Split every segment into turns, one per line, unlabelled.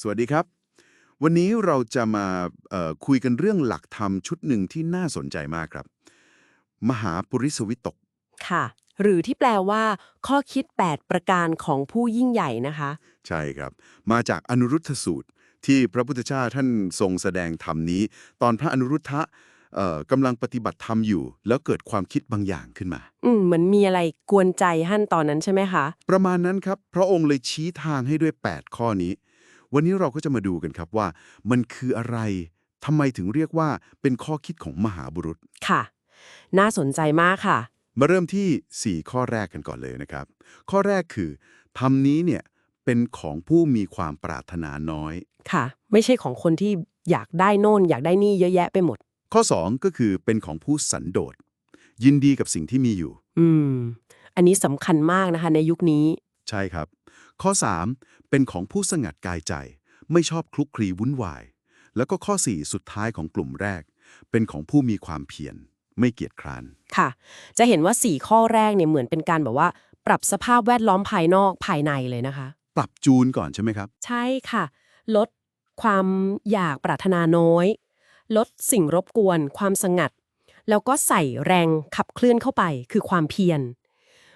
สวัสดีครับ วันนี้เราจะมาเอ่อคุยกันเรื่องหลักธรรมชุดหนึ่งที่น่าสนใจมากครับ มหาปุริสวิตก
ค่ะ หรือที่แปลว่า ข้อคิด 8 ประการของผู้ยิ่งใหญ่นะคะ
ใช่ครับ มาจากอนุรุทธสูตร ที่พระพุทธเจ้าท่านทรงแสดงธรรมนี้ ตอนพระอนุรุทธะเอ่อกำลังปฏิบัติธรรมอยู่ แล้วเกิดความคิดบางอย่างขึ้นมา
อืมเหมือนมีอะไรกวนใจหั่นตอนนั้นใช่ไหมคะ
ประมาณนั้นครับ พระองค์เลยชี้ทางให้ด้วย 8 ข้อนี้ วันนี้เราก็จะมาดูกันครับว่ามันคืออะไรทำไมถึงเรียกว่าเป็นข้อคิดของมหาบุรุษ
ค่ะ น่าสนใจมากค่ะ
มาเริ่มที่ 4 ข้อแรกกันก่อนเลยนะครับ ข้อแรกคือธรรมนี้เนี่ยเป็นของผู้มีความปรารถนาน้อย
ค่ะ ไม่ใช่ของคนที่อยากได้โน่น อยากได้นี่เยอะแยะไปหมด
ข้อ 2 ก็คือเป็นของผู้สันโดษ ยินดีกับสิ่งที่มีอยู่
อืม อันนี้สำคัญมากนะคะในยุคนี้
ใช่ครับ ข้อ 3 เป็นของผู้สงัดกายใจ ไม่ชอบคลุกคลีวุ่นวาย แล้วก็ข้อ 4 สุดท้ายของกลุ่มแรก เป็นของผู้มีความเพียรไม่เกียจคร้าน
ค่ะ จะเห็นว่า 4 ข้อแรกเนี่ยเหมือนเป็นการแบบว่า ปรับสภาพแวดล้อมภายนอกภายในเลยนะคะ
ปรับจูนก่อนใช่ไหมครับ
ใช่ค่ะ ลดความอยากปรารถนาน้อย ลดสิ่งรบกวน ความสงัด แล้วก็ใส่แรงขับเคลื่อนเข้าไป คือความเพียร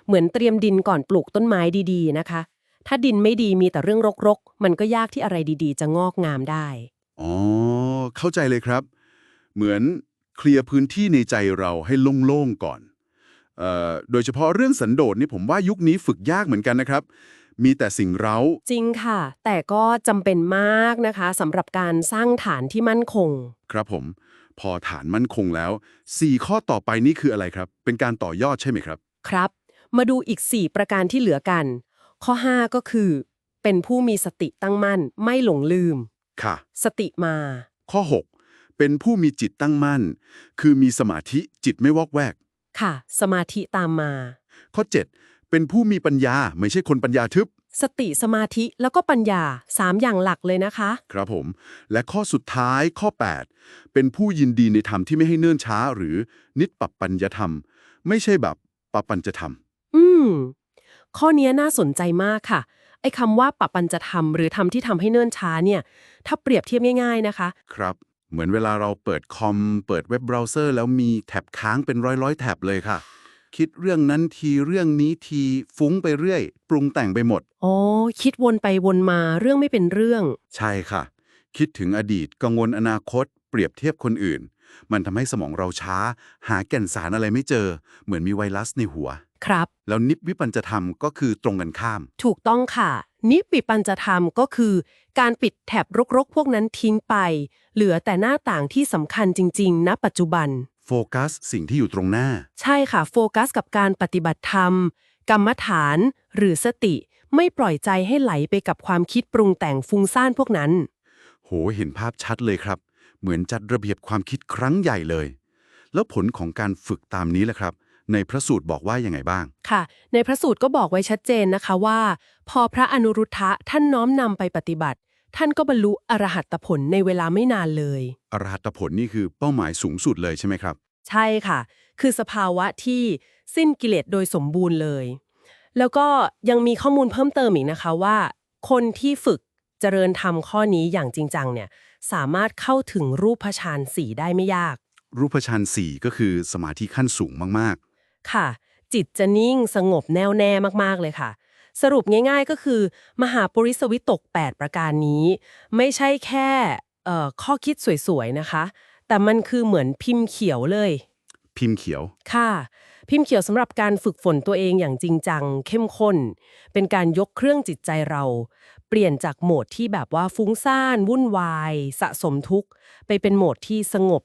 เหมือนเตรียมดินก่อนปลูกต้นไม้ดีๆนะคะ ถ้าดินไม่ดีมีแต่เรื่องรกๆ มันก็ยากที่อะไรดีๆ จะงอกงามได้
อ๋อ เข้าใจเลยครับ เหมือนเคลียร์พื้นที่ในใจเราให้โล่งๆก่อนเอ่อโดยเฉพาะเรื่องสันโดษนี่ผมว่ายุคนี้ฝึกยากเหมือนกันนะครับ มีแต่สิ่งเร้า
จริงค่ะ แต่ก็จำเป็นมากนะคะสำหรับการสร้างฐานที่มั่นคง
ครับผม พอฐานมั่นคงแล้ว 4 ข้อต่อไปนี่คืออะไรครับ เป็นการต่อยอดใช่ไหมครับ
ครับ มาดูอีก 4 ประการที่เหลือกัน ข้อ 5 ก็คือ เป็นผู้มีสติตั้งมั่น ไม่หลงลืม
ค่ะ
สติมา
ข้อ 6 เป็นผู้มีจิตตั้งมั่น คือมีสมาธิจิตไม่วอกแวก
ค่ะ สมาธิตามมา
ข้อ 7 เป็นผู้มีปัญญาไม่ใช่คนปัญญาทึบ
สติสมาธิแล้วก็ปัญญา 3 อย่างหลักเลยนะคะ
ครับผม และข้อสุดท้ายข้อ 8 เป็นผู้ยินดีในธรรมที่ไม่ให้เนื่นช้า หรือนิปปัปปัญญธรรม ไม่ใช่แบบปปัญจธรรม
อืม ข้อเนี้ยน่าสนใจมากค่ะ ไอ้คำว่าปรับปัญจะทำหรือทำที่ทำให้เนิ่นช้าเนี่ย ถ้าเปรียบเทียบง่ายๆนะคะ
ครับ เหมือนเวลาเราเปิดคอม เปิดเว็บเบราว์เซอร์ แล้วมีแท็บค้างเป็นร้อยๆแท็บเลยค่ะ คิดเรื่องนั้นทีเรื่องนี้ทีฟุ้งไปเรื่อย ปรุงแต่งไปหมด
อ๋อ คิดวนไปวนมาเรื่องไม่เป็นเรื่อง
ใช่ค่ะ คิดถึงอดีตกังวลอนาคต เปรียบเทียบคนอื่น มันทำให้สมองเราช้า หาแก่นสารอะไรไม่เจอ เหมือนมีไวรัสในหัว
ครับ
แล้วนิพวิปัญจธรรมก็คือตรงกันข้าม
ถูกต้องค่ะ นิปปิปัญจะทำก็คือ การปิดแถบรกๆ พวกนั้นทิ้งไป เหลือแต่หน้าต่างที่สำคัญจริง ๆ ณ ปัจจุบัน
โฟกัสสิ่งที่อยู่ตรงหน้า
ใช่ค่ะ โฟกัสกับการปฏิบัติธรรม กรรมฐาน หรือสติ ไม่ปล่อยใจให้ไหลไปกับความคิดปรุงแต่งฟุ้งซ่านพวกนั้น
โหเห็นภาพชัดเลยครับ เหมือนจัดระเบียบความคิดครั้งใหญ่เลย แล้วผลของการฝึกตามนี้แหละครับ ในพระสูตรบอกว่ายังไงบ้าง
ค่ะ ในพระสูตรก็บอกไว้ชัดเจนนะคะว่า พอพระอนุรุทธะท่านน้อมนำไปปฏิบัติ ท่านก็บรรลุอรหัตผลในเวลาไม่นานเลย
อรหัตผลนี่คือเป้าหมายสูงสุดเลยใช่ไหมครับ
ใช่ค่ะ คือสภาวะที่สิ้นกิเลสโดยสมบูรณ์เลย แล้วก็ยังมีข้อมูลเพิ่มเติมอีกนะคะว่า คนที่ฝึกเจริญธรรมข้อนี้อย่างจริงจังเนี่ยสามารถเข้าถึงรูปฌานสีได้ไม่ยาก
รูปฌานสี่ก็คือสมาธิขั้นสูงมาก
ค่ะ จิตจะนิ่งสงบแน่วแน่มากๆเลยค่ะ สรุปง่ายๆก็คือ มหาปุริสวิตก 8 ประการนี้ ไม่ใช่แค่เอ่อข้อคิดสวยๆนะคะ แต่มันคือเหมือนพิมพ์เขียวเลย
ๆพิมพ์เขียว
ค่ะ พิมพ์เขียวสำหรับการฝึกฝนตัวเองอย่างจริงจัง เข้มข้น เป็นการยกเครื่องจิตใจเรา เปลี่ยนจากโหมดที่แบบว่าฟุ้งซ่าน วุ่นวาย สะสมทุกข์ ไปเป็นโหมดที่สงบ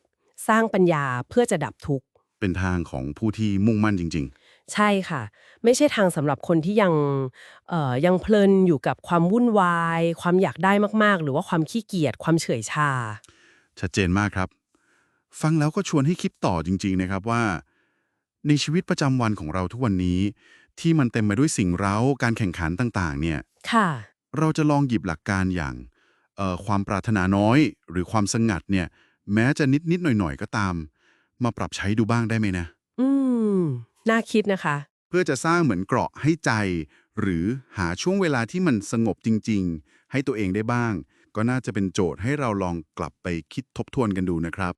สร้างปัญญาเพื่อจะดับทุกข์
เป็นทางของผู้ที่มุ่งมั่นจริง
ใช่ค่ะ ไม่ใช่ทางสำหรับคนที่ยังเอ่อยังเพลินอยู่กับความวุ่นวาย ความอยากได้มากๆ หรือว่าความขี้เกียจความเฉื่อยชา
ๆชัดเจนมากครับ ฟังแล้วก็ชวนให้คิดต่อจริง ๆ นะครับว่า ในชีวิตประจำวันของเราทุกวันนี้ ที่มันเต็มไปด้วยสิ่งเร้าการแข่งขันต่างๆ เนี่ย
ค่ะ
เราจะลองหยิบหลักการอย่างเอ่อความปรารถนาน้อย หรือความสงัดเนี่ยแม้จะนิดๆหน่อยๆก็ตาม มาปรับใช้ดูบ้างได้ไหมนะ
อืม น่าคิดนะคะ
เพื่อจะสร้างเหมือนเกราะให้ใจ หรือหาช่วงเวลาที่มันสงบจริง ๆ ให้ตัวเองได้บ้าง ก็น่าจะเป็นโจทย์ให้เราลองกลับไปคิดทบทวนกันดูนะครับ